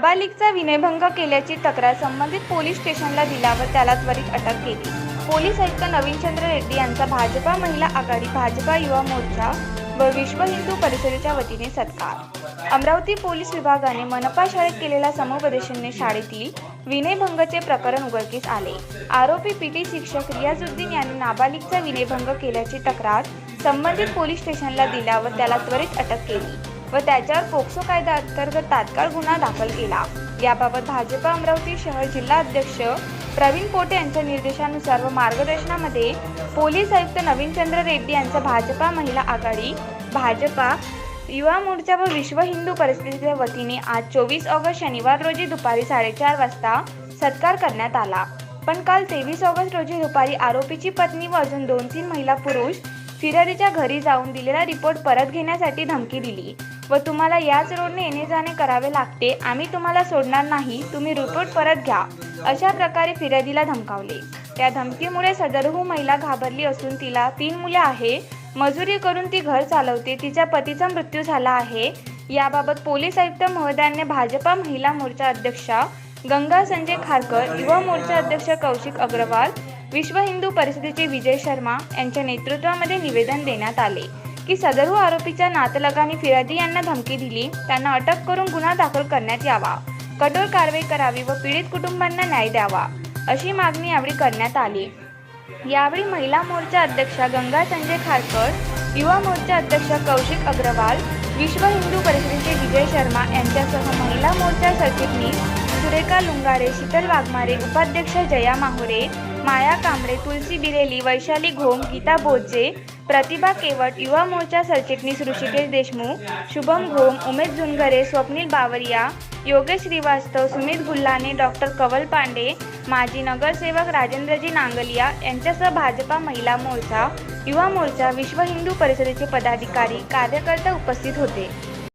नाबालिगचा विनयभंग केल्याची तक्रार संबंधित पोलीस स्टेशनला दिल्यावर त्याला त्वरित अटक केली. पोलीस आयुक्त नवीनचंद्र रेड्डी यांचा भाजपा महिला आघाडी भाजपा युवा मोर्चा व विश्व हिंदू परिषदेच्या वतीने सत्कार. अमरावती पोलीस विभागाने मनपा शाळेत केलेल्या समुपदेशनाने शाळेतील विनयभंगचे प्रकरण उघडकीस आले. आरोपी पीटी शिक्षक रियाजुद्दीन यांनी नाबालिगचा विनयभंग केल्याची तक्रार संबंधित पोलीस स्टेशनला दिल्यावर त्याला त्वरित अटक केली. व त्याच्यावर पोक्सो कायदा अंतर्गत तात्काळ गुन्हा दाखल केला. याबाबत भाजपा अमरावती शहर जिल्हा अध्यक्ष प्रवीण पोटे यांच्या निर्देशानुसार व मार्गदर्शनामध्ये पोलीस आयुक्त नवीनचंद्र रेड्डी यांचा भाजपा महिला आघाडी भाजपा युवा मोर्चा व विश्व हिंदू परिस्थितीच्या वतीने आज चोवीस ऑगस्ट शनिवार रोजी दुपारी साडेचार वाजता सत्कार करण्यात आला. पण काल तेवीस ऑगस्ट रोजी दुपारी आरोपीची पत्नी व अजून दोन तीन महिला पुरुष फिर्यादीच्या घरी जाऊन दिलेला रिपोर्ट परत घेण्यासाठी धमकी दिली. व तुम्हाला याच रोडने येणे जाणे करावे लागते. आम्ही तुम्हाला सोडणार नाही. तुम्ही रिपोर्ट परत घ्या. अशा प्रकारे फिर्यादीला धमकावले. त्या धमकीमुळे सदरहू महिला घाबरली असून तिला तीन मुले आहे. मजुरी करून ती घर चालवते. तिच्या पतीचा मृत्यू झाला आहे. याबाबत पोलीस आयुक्त महोदयांनी भाजपा महिला मोर्चा अध्यक्षा गंगा संजय खारकर युवा मोर्चा अध्यक्ष कौशिक अग्रवाल विश्व हिंदू परिषदेचे विजय शर्मा यांच्या नेतृत्वामध्ये निवेदन देण्यात आले की सदरू आरोपीच्या नातलगाने फिरादी यांना धमकी दिली त्यांना अटक करून गुन्हा दाखल करण्यात यावा कठोर कारवाई करावी व पीडित कुटुंबांना न्याय द्यावा अशी मागणी यावेळी करण्यात आली. यावेळी महिला मोर्चा अध्यक्षा गंगा संजय खारकर युवा मोर्चा अध्यक्ष कौशिक अग्रवाल विश्व हिंदू परिषदेचे विजय शर्मा यांच्यासह महिला मोर्चा सरचिटणीस सुरेखा लुंगारे शीतल वाघमारे उपाध्यक्ष जया माहुरे माया कांबळे तुलसी बिरेली वैशाली घोम गीता बोचे प्रतिभा केवट युवा मोर्चा सरचिटणीस ऋषिकेश देशमुख शुभम घोम उमेश जुनगरे स्वप्नील बावरिया योगेश श्रीवास्तव सुमित गुल्हाने डॉक्टर कवल पांडे माजी नगरसेवक राजेंद्रजी नांगलिया यांच्यासह भाजपा महिला मोर्चा युवा मोर्चा विश्व हिंदू परिषदेचे पदाधिकारी कार्यकर्ते उपस्थित होते.